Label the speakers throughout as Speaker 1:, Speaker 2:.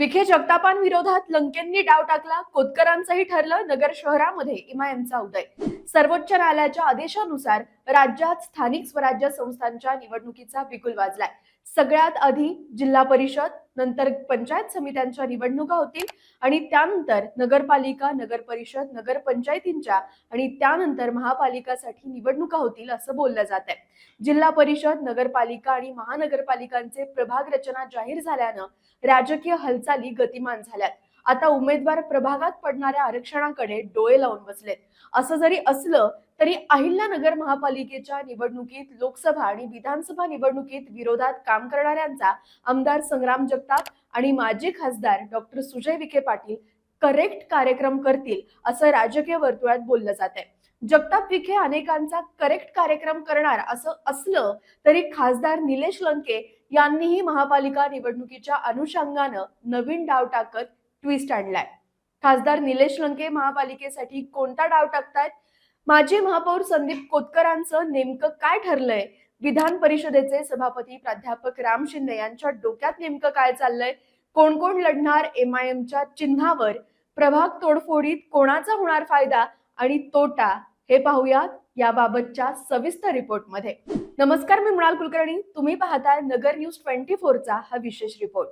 Speaker 1: विखे जगतापांविरोधात लंकेंनी डाव टाकला. कोतकरांचंही ठरलं नगर शहरामध्ये इमायमचा उदय सर्वोच्च न्यायालयाच्या आदेशानुसार राज्यात स्थानिक स्वराज्य संस्थांच्या निवडणुकीचा बिगुल वाजलाय. सगळ्यात आधी जिल्हा परिषद नंतर पंचायत समित्यांच्या निवडणुका होतील आणि त्यानंतर नगरपालिका नगर परिषद नगर पंचायतींच्या आणि त्यानंतर महापालिकासाठी निवडणुका होतील असं बोललं जात आहे जिल्हा परिषद नगरपालिका आणि महानगरपालिकांचे प्रभाग रचना जाहीर झाल्यानं राजकीय हालचाली गतिमान झाल्यात. आता उमेदवार प्रभागात पडणाऱ्या आरक्षणाकडे डोळे लावून बसलेत. असं जरी असलं तरी अहिल्यानगर महापालिकेच्या निवडणुकीत लोकसभा आणि विधानसभा निवडणुकीत विरोधात काम करणाऱ्यांचा आमदार संग्राम जगताप आणि माजी खासदार डॉक्टर सुजय विखे पाटील करेक्ट कार्यक्रम करतील असं राजकीय वर्तुळात बोललं जात आहे जगताप विखे अनेकांचा करेक्ट कार्यक्रम करणार असं असलं तरी खासदार निलेश लंके यांनीही महापालिका निवडणुकीच्या अनुषंगानं नवीन डाव टाकत ट्विस्ट आणलाय. खासदार निलेश लंके महापालिकेसाठी कोणता डाव टाकतायत? माजी महापौर संदीप कोतकरांचं नेमकं काय ठरलंय? विधान परिषदेचे सभापती प्राध्यापक राम शिंदे यांच्या डोक्यात नेमकं काय चाललंय? कोण कोण लढणार एम आय एमच्या चिन्हावर? प्रभाग तोडफोडीत कोणाचा होणार फायदा आणि तोटा? हे पाहूयात याबाबतच्या सविस्तर रिपोर्टमध्ये. नमस्कार मी मृणाल कुलकर्णी. तुम्ही पाहताय नगर न्यूज ट्वेंटी फोरचा हा विशेष रिपोर्ट.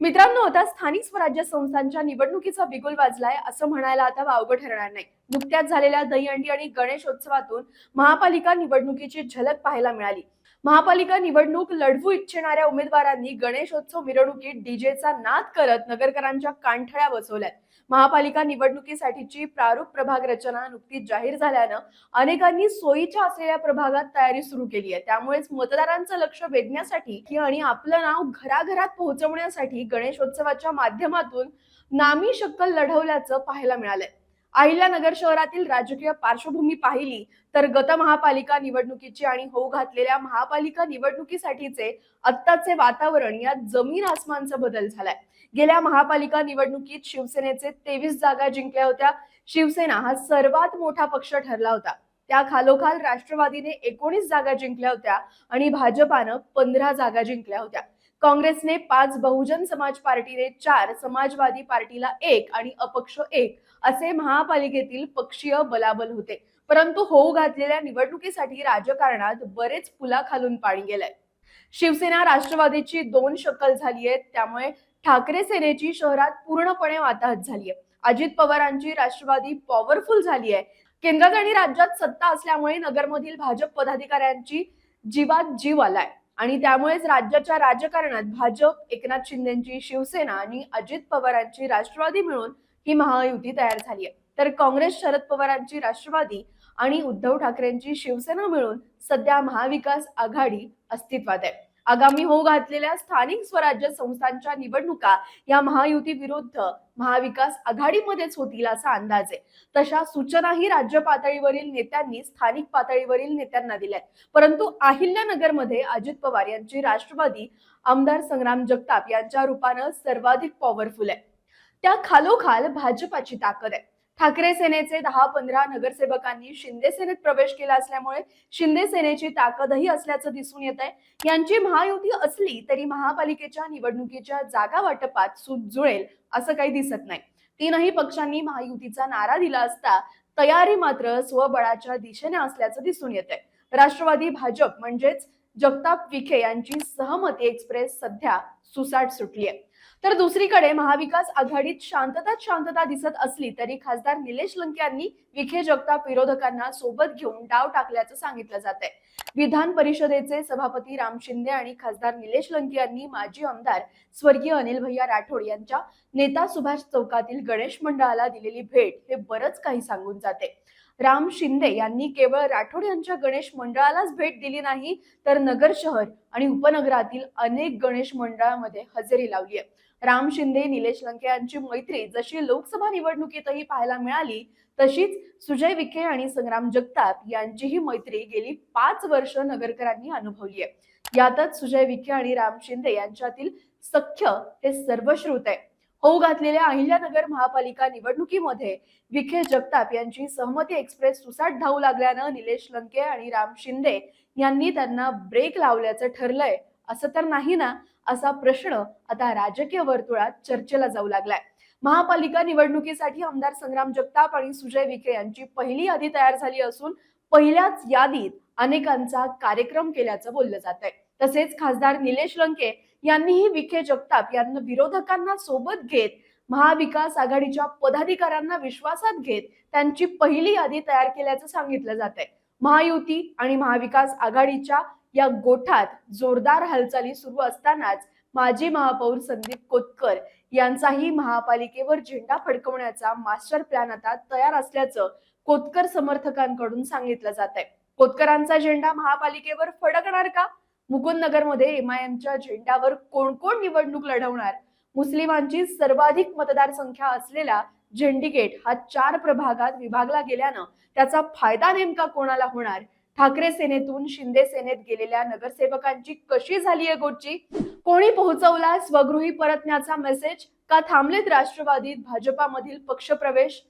Speaker 1: मित्रांनो आता स्थानिक स्वराज्य संस्थांच्या निवडणुकीचा बिगुल वाजलाय असं म्हणायला आता वावगं ठरणार नाही. नुकत्याच झालेल्या दहीहंडी आणि गणेशोत्सवातून महापालिका निवडणुकीची झलक पाहायला मिळाली. महापालिका निवडणूक लढवू इच्छिणाऱ्या उमेदवारांनी गणेशोत्सव मिरवणुकीत डीजेचा नाद करत नगरकरांच्या कानठळ्या बसवल्यात. महापालिका निवडणुकीसाठीची प्रारूप प्रभाग रचना नुकतीच जाहीर झाल्यानं अनेकांनी सोयीच्या असलेल्या प्रभागात तयारी सुरू केली आहे. त्यामुळेच मतदारांचं लक्ष वेधण्यासाठी की आणि आपलं नाव घराघरात पोहोचवण्यासाठी गणेशोत्सवाच्या माध्यमातून नामी शक्कल लढवल्याचं पाहायला मिळालंय. अहिल्यानगर शहरातील राजकीय पार्श्वभूमी पाहिली तर गत महापालिका निवडणुकीची आणि होऊ घातलेल्या महापालिका निवडणुकीसाठीचे आत्ताचे वातावरण यात जमीन आसमानचा बदल झालाय. गेल्या महापालिका निवडणुकीत शिवसेनेचे तेवीस जागा जिंकल्या होत्या. शिवसेना हा सर्वात मोठा पक्ष ठरला होता. त्या खालोखाल राष्ट्रवादीने एकोणीस जागा जिंकल्या होत्या आणि भाजपानं पंधरा जागा जिंकल्या होत्या. काँग्रेसने पाच बहुजन समाज पार्टीने चार समाजवादी पार्टीला एक आणि अपक्ष एक असे महापालिकेतील पक्षीय बलाबल होते. परंतु होऊ घातलेल्या निवडणुकीसाठी राजकारणात बरेच पुलाखालून पाणी गेलंय. शिवसेना राष्ट्रवादीची दोन शकल झाली आहे त्यामुळे ठाकरे सेनेची शहरात पूर्णपणे वाताहत झाली आहे अजित पवारांची राष्ट्रवादी पॉवरफुल झाली आहे केंद्रात आणि राज्यात सत्ता असल्यामुळे नगरमधील भाजप पदाधिकाऱ्यांची जीवात जीव आलाय. आणि त्यामुळेच राज्याच्या राजकारणात भाजप एकनाथ शिंदेची शिवसेना आणि अजित पवारांची राष्ट्रवादी मिळून ही महायुती तयार झाली आहे. तर काँग्रेस शरद पवारांची राष्ट्रवादी आणि उद्धव ठाकरेंची शिवसेना मिळून सध्या महाविकास आघाडी अस्तित्वात आहे. आगामी होऊ घातलेल्या स्थानिक स्वराज्य संस्थांच्या निवडणुका या महायुती विरुद्ध महाविकास आघाडीमध्येच होतील असा अंदाज आहे. तशा सूचनाही राज्य पातळीवरील नेत्यांनी स्थानिक पातळीवरील नेत्यांना दिल्या परंतु अहिल्यानगरमध्ये अजित पवार यांची राष्ट्रवादी आमदार संग्राम जगताप यांच्या रूपानं सर्वाधिक पॉवरफुल आहे. त्या खालोखाल भाजपाची ताकद आहे. ठाकरे सेनेचे दहा पंधरा नगरसेवकांनी शिंदे सेनेत प्रवेश केला असल्यामुळे शिंदे सेनेची ताकदही असल्याचं दिसून येत आहे यांची महायुती असली तरी महापालिकेच्या निवडणुकीच्या जागा वाटपात सूट जुळेल असं काही दिसत नाही. तीनही पक्षांनी महायुतीचा नारा दिला असता तयारी मात्र स्वबळाच्या दिशेने असल्याचं दिसून येत आहे राष्ट्रवादी भाजप म्हणजेच जगताप विखे यांची सहमती एक्सप्रेस सध्या सुसाट सुटली आहे तर दुसरीकडे महाविकास आघाडीत शांतता शांतता दिसत असली तरी खासदार निलेश लंके यांनी विखे जगताप विरोधकांना सोबत घेऊन डाव टाकल्याचं सांगितलं जात आहे विधान परिषदेचे सभापती राम शिंदे आणि खासदार निलेश लंके यांनी माजी आमदार स्वर्गीय अनिल भैया राठोड यांच्या नेता सुभाष चौकातील गणेश मंडळाला दिलेली भेट हे बरंच काही सांगून जाते. राम शिंदे यांनी केवळ राठोड यांच्या गणेश मंडळालाच भेट दिली नाही तर नगर शहर आणि उपनगरातील अनेक गणेश मंडळामध्ये हजेरी लावली आहे. राम शिंदे निलेश लंके यांची मैत्री जशी लोकसभा निवडणुकीतही पाहायला मिळाली तशीच सुजय विखे आणि संग्राम जगताप यांचीही मैत्री गेली पाच वर्ष नगरकरांनी अनुभवली आहे यातच सुजय विखे आणि राम शिंदे यांच्यातील सख्य हे सर्वश्रुत आहे. होऊ घातलेल्या अहिल्यानगर महापालिका निवडणुकीमध्ये विखे जगताप यांची सहमती एक्सप्रेस सुसाट धावू लागल्यानं निलेश लंके आणि राम शिंदे यांनी त्यांना ब्रेक लावल्याचं ठरलंय. असं तर नाही ना असा प्रश्न आता राजकीय वर्तुळात चर्चेला जाऊ लागलाय. महापालिका निवडणुकीसाठी आमदार संग्राम जगताप आणि सुजय विखे यांची पहिली यादी तयार झाली असून पहिल्याच यादीत अनेकांचा कार्यक्रम केल्याचं बोललं जात आहे तसेच खासदार निलेश लंके यांनीही विखे जगताप यांना विरोधकांना सोबत घेत महाविकास आघाडीच्या पदाधिकाऱ्यांना विश्वासात घेत त्यांची पहिली यादी तयार केल्याचं सांगितलं जात आहे महायुती आणि महाविकास आघाडीच्या या गोठात जोरदार हालचाली सुरू असतानाच माजी महापौर संदीप कोतकर यांचाही महापालिकेवर झेंडा फडकवण्याचा मास्टर प्लॅन आता तयार असल्याचं कोतकर समर्थकांकडून सांगितलं जात आहे. कोतकरांचा झेंडा महापालिकेवर फडकणार का? मुकुंदनगरमध्ये एमआयएमच्या झेंड्यावर कोण कोण निवडणूक लढवणार? मुस्लिमांची सर्वाधिक मतदारसंख्या असलेला झेंडिकेट हा चार प्रभागात विभागला गेल्यानं त्याचा फायदा नेमका कोणाला होणार? ठाकरे सेनेतून शिंदे सेनेत गेलेल्या नगरसेवकांची कशी झाली आहे गोची कोणी पोहोचवला स्वगृही परतण्याचा मेसेज का थांबलेत राष्ट्रवादीत भाजपामधील पक्षप्रवेश?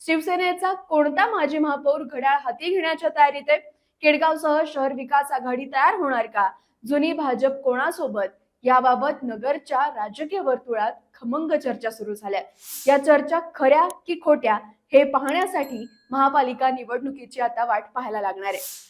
Speaker 1: शिवसेनेचा कोणता माजी महापौर घड्याळ हाती घेण्याच्या तयारीत आहे? केडगावसह शहर विकास आघाडी तयार होणार का? जुनी भाजप कोणासोबत? याबाबत नगरच्या राजकीय वर्तुळात खमंग चर्चा सुरू झाल्या. या चर्चा खऱ्या की खोट्या हे पाहण्यासाठी महापालिका निवडणुकीची आता वाट पाहायला लागणार आहे.